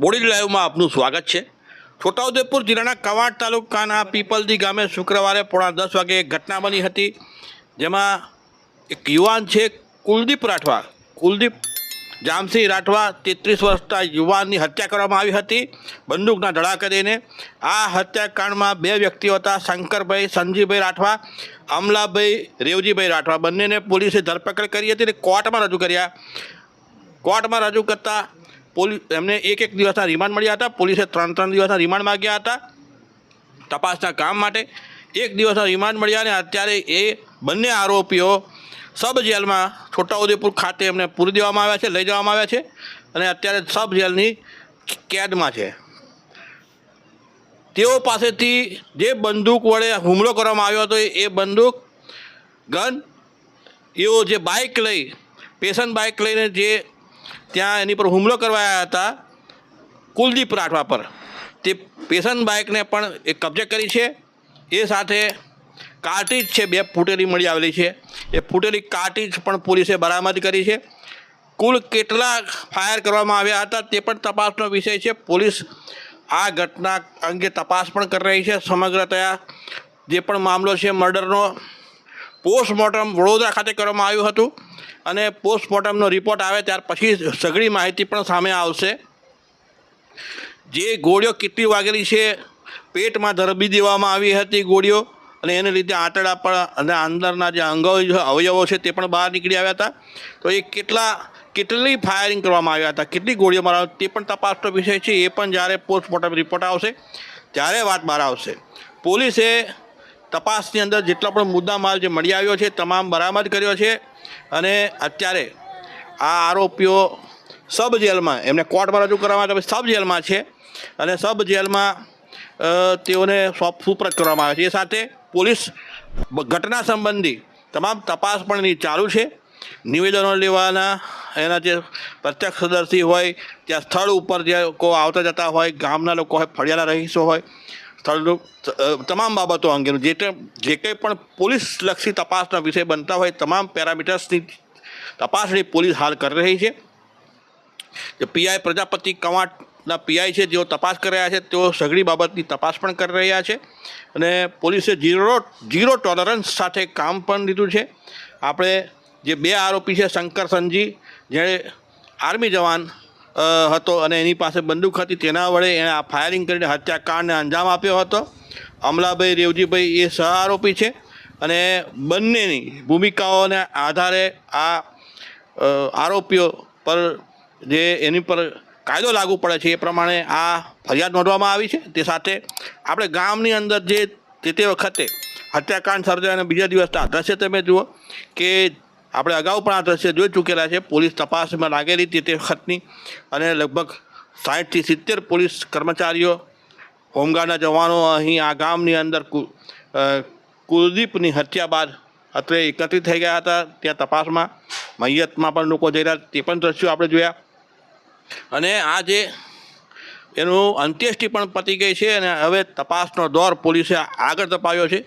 Body લાઈવમાં આપનું સ્વાગત છે. છોટાઉદેપુર જિલ્લાના કવાડ તાલુકાના પીપલદી ગામે શુક્રવારે પોણા દસ વાગે એક ઘટના બની હતી. જેમાં એક યુવાન છે, કુલદીપ રાઠવા. કુલદીપ જામસિંહ રાઠવા તેત્રીસ વર્ષના યુવાનની હત્યા કરવામાં આવી હતી, બંદૂકના ધડાકા દઈને. આ હત્યાકાંડમાં બે વ્યક્તિઓ હતા, શંકરભાઈ સંજીભાઈ રાઠવા, અમલાભાઈ, રેવજીભાઈ રાઠવા. બંનેને પોલીસે ધરપકડ કરી હતી અને કોર્ટમાં રજૂ કર્યા. કોર્ટમાં રજૂ કરતા પોલીસ એમને એક એક દિવસના રિમાન્ડ મળ્યા હતા. પોલીસે ત્રણ ત્રણ દિવસના રિમાન્ડ માગ્યા હતા તપાસના કામ માટે. એક દિવસના રિમાન્ડ મળ્યા અને અત્યારે એ બંને આરોપીઓ સબ જેલમાં છોટાઉદેપુર ખાતે એમને પૂરી દેવામાં આવ્યા છે, લઈ જવામાં આવ્યા છે અને અત્યારે સબ જેલની કેદમાં છે. તેઓ પાસેથી જે બંદૂક વડે હુમલો કરવામાં આવ્યો હતો એ બંદૂક, ગન, એઓ જે બાઇક લઈ, પેશન બાઇક લઈને જે ત્યાં એની પર હુમલો કરવા આવ્યા હતા કુલદીપ રાઠવા પર. તે પેશન બાઇકને પણ એ કબજે કરી છે. એ સાથે કાર્ટીજ છે, બે ફૂટેલી મળી આવેલી છે. એ ફૂટેલી કાર્ટીજ પણ પોલીસે બરામદ કરી છે. કુલ કેટલા ફાયર કરવામાં આવ્યા હતા તે પણ તપાસનો વિષય છે. પોલીસ આ ઘટના અંગે તપાસ પણ કરી રહી છે. સમગ્રતયા જે પણ મામલો છે, મર્ડરનો પોસ્ટમોર્ટમ વડોદરા ખાતે કરવામાં આવ્યું હતું અને પોસ્ટમોર્ટમનો રિપોર્ટ આવે ત્યાર પછી સઘળી માહિતી પણ સામે આવશે. જે ગોળીઓ કેટલી વાગેલી છે, પેટમાં ધરબી દેવામાં આવી હતી ગોળીઓ અને એને લીધે આંતરડા પર અને અંદરના જે અંગો અવયવો છે તે પણ બહાર નીકળી આવ્યા હતા. તો એ કેટલા, કેટલી ફાયરિંગ કરવામાં આવ્યા હતા, કેટલી ગોળીઓ મારા તે પણ તપાસનો વિષય છે, એ પણ જ્યારે પોસ્ટમોર્ટમ રિપોર્ટ આવશે, ત્યારે વાત બહાર આવશે. પોલીસે તપાસની અંદર જેટલા પણ મુદ્દા માલ જે મળી આવ્યો છે તમામ બરામદ કર્યો છે. અને અત્યારે આ આરોપીઓ સબ જેલમાં, એમને કોર્ટમાં રજૂ કરવા માટે સબ જેલમાં છે અને સબ જેલમાં તેઓને સોપ, સુપ્રત કરવામાં આવે છે. એ સાથે પોલીસ ઘટના સંબંધી તમામ તપાસ પણ એની ચાલુ છે. નિવેદનો લેવાના, એના જે પ્રત્યક્ષદર્શી હોય, ત્યાં સ્થળ ઉપર જે લોકો આવતા જતા હોય, ગામના લોકો હોય, ફળિયાના રહીશો હોય તમામ બાબતો અંગેનું જે જે કંઈ પણ પોલીસલક્ષી તપાસના વિષય બનતા હોય, તમામ પેરામીટર્સની તપાસણી પોલીસ હાલ કરી રહી છે. જે પીઆઈ પ્રજાપતિ કવાંટના પીઆઈ છે, જેઓ તપાસ કરી રહ્યા છે, તેઓ સઘળી બાબતની તપાસ પણ કરી રહ્યા છે. અને પોલીસે ઝીરો ઝીરો ટોલરન્સ સાથે કામ પણ લીધું છે. આપણે જે બે આરોપી છે, શંકર સંજી, જેણે આર્મી જવાન હતો અને એની પાસે બંદૂક હતી. તેના વડે એણે આ ફાયરિંગ કરીને હત્યાકાંડને અંજામ આપ્યો હતો. અમલાભાઈ રેવજીભાઈ એ સહ આરોપી છે અને બંનેની ભૂમિકાઓને આધારે આ આરોપીઓ પર જે એની પર કાયદો લાગુ પડે છે એ પ્રમાણે આ ફરિયાદ નોંધવામાં આવી છે. તે સાથે આપણે ગામની અંદર જે તે વખતે હત્યાકાંડ સર્જાય અને બીજા દિવસના દ્રશ્ય તમે જુઓ કે આપણે અગાઉ પણ આ દ્રશ્ય જોઈ ચૂકેલા છે. પોલીસ તપાસમાં લાગેલી તે તે વખતની અને લગભગ સાઠથી સિત્તેર પોલીસ કર્મચારીઓ હોમગાર્ડના જવાનો અહીં આ ગામની અંદર કુલદીપની હત્યા બાદ અત્રે એકત્રિત થઈ ગયા હતા. ત્યાં તપાસમાં મૈયતમાં પણ લોકો જઈ રહ્યા તે પણ દ્રશ્યો આપણે જોયા. અને આ જે એનું અંત્યેષ્ટિ પણ પતી ગઈ છે અને હવે તપાસનો દોર પોલીસે આગળ તપાવ્યો છે.